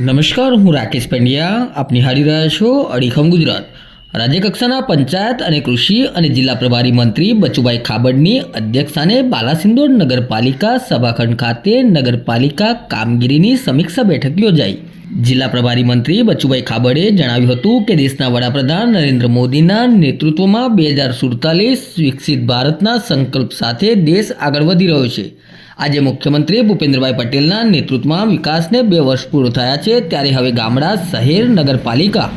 નમસ્કાર, હું રાકેશ પંડ્યા. આપ નિહાળી રહ્યા છો અડીખમ ગુજરાત. રાજ્યકક્ષાના પંચાયત અને કૃષિ અને જિલ્લા પ્રભારી મંત્રી બચુભાઈ ખાબડની અધ્યક્ષસ્થાને બાલાસિંદોર નગરપાલિકા સભાખંડ ખાતે નગરપાલિકા કામગીરીની સમીક્ષા બેઠક યોજાઈ. જિલ્લા પ્રભારી મંત્રી બચુભાઈ ખાબડે જણાવ્યું હતું કે દેશના વડાપ્રધાન નરેન્દ્ર મોદીના નેતૃત્વમાં બે હજાર સુડતાલીસ વિકસિત ભારતના સંકલ્પ સાથે દેશ આગળ વધી રહ્યો છે. આજે મુખ્યમંત્રી ભૂપેન્દ્રભાઈ પટેલના નેતૃત્વમાં વિકાસને બે વર્ષ પૂર્ણ થયા છે, ત્યારે હવે ગામડા, શહેર, નગરપાલિકા,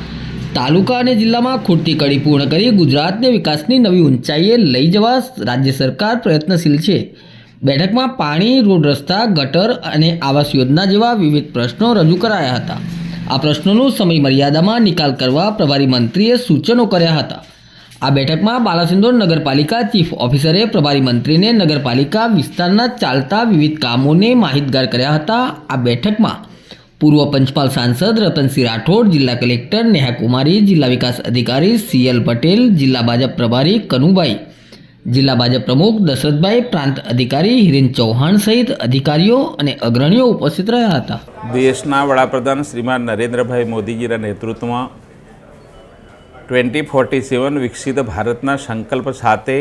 તાલુકા અને જિલ્લામાં ખૂટતી કડી પૂર્ણ કરી ગુજરાતને વિકાસની નવી ઊંચાઈએ લઈ જવા રાજ્ય સરકાર પ્રયત્નશીલ છે. બેઠકમાં પાણી, રોડ રસ્તા, ગટર અને આવાસ યોજના જેવા વિવિધ પ્રશ્નો રજૂ કરાયા હતા. આ પ્રશ્નોનો સમય મર્યાદામાં નિકાલ કરવા પ્રભારી મંત્રીએ સૂચનો કર્યા હતા. આ બેઠકમાં બાલાસિંદોર નગરપાલિકા ચીફ ઓફિસરે પ્રભારી મંત્રીને નગરપાલિકા વિસ્તારના ચાલતા વિવિધ કામોને માહિતગાર કર્યા હતા. આ બેઠકમાં પૂર્વ પંચપાલ સાંસદ રતનસિંહ રાઠોડ, જિલ્લા કલેક્ટર નેહા કુમારી જિલ્લા વિકાસ અધિકારી સીએલ પટેલ, જિલ્લા ભાજપ પ્રભારી કનુભાઈ જિલ્લા ભાજપ પ્રમુખ દશરથભાઈ પ્રાંત અધિકારી હિરેન ચૌહાણ સહિત અધિકારીઓ અને અગ્રણીઓ ઉપસ્થિત રહ્યા હતા. દેશના વડાપ્રધાન શ્રીમાન નરેન્દ્રભાઈ મોદીજીના નેતૃત્વમાં ટ્વેન્ટી ફોર્ટી સેવન વિકસિત ભારતના સંકલ્પ સાથે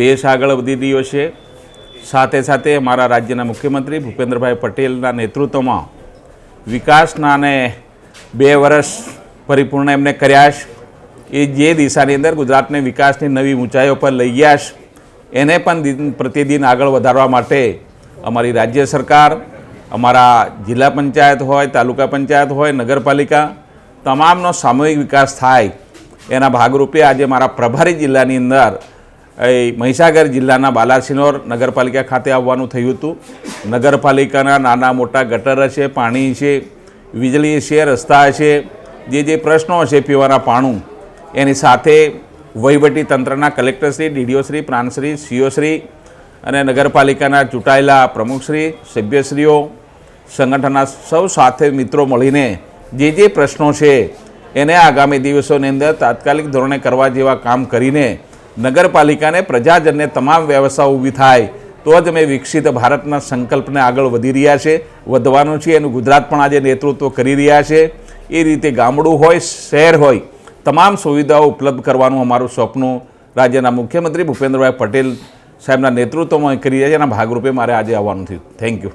દેશ આગળ વધી રહ્યો છે. સાથે સાથે મારા રાજ્યના મુખ્યમંત્રી ભૂપેન્દ્રભાઈ પટેલના નેતૃત્વમાં વિકાસના અને બે વર્ષ પરિપૂર્ણ એમને કર્યા છે. એ જે દિશાની અંદર ગુજરાતને વિકાસની નવી ઊંચાઈઓ પર લઈ ગયા એને પણ દિન પ્રતિદિન આગળ વધારવા માટે અમારી રાજ્ય સરકાર, અમારા જિલ્લા પંચાયત હોય, તાલુકા પંચાયત હોય, નગરપાલિકા, તમામનો સામૂહિક વિકાસ થાય. એના ભાગરૂપે આજે મારા પ્રભારી જિલ્લાની અંદર એ મહીસાગર જિલ્લાના બાલાસિનોર નગરપાલિકા ખાતે આવવાનું થયું હતું. નગરપાલિકાના નાના મોટા ગટર છે પાણી છે વીજળી છે રસ્તા છે જે જે પ્રશ્નો છે પીવાના પાણું એની સાથે વહીવટી તંત્રના કલેક્ટરશ્રી ડીડીઓશ્રી પ્રાંતશ્રી સીઓશ્રી અને નગરપાલિકાના ચૂંટાયેલા પ્રમુખશ્રી સભ્યશ્રીઓ, સંગઠનના સૌ સાથે મિત્રો મળીને જે જે પ્રશ્નો છે એને આગામી દિવસોની અંદર તાત્કાલિક ધોરણે કરવા જેવા કામ કરીને નગરપાલિકાને પ્રજાજનને તમામ વ્યવસ્થા ઊભી થાય, તો જ અમે વિકસિત ભારતના સંકલ્પને આગળ વધી રહ્યા છે, વધવાનું છે એનું ગુજરાત પણ આજે નેતૃત્વ કરી રહ્યા છે. એ રીતે ગામડું હોય, શહેર હોય તમામ સુવિધાઓ ઉપલબ્ધ કરવાનું અમારું સપનું રાજ્યના મુખ્યમંત્રી ભૂપેન્દ્રભાઈ પટેલ સાહેબના નેતૃત્વમાં કરી રહ્યા છે. એના ભાગરૂપે મારે આજે આવવાનું થયું. Thank you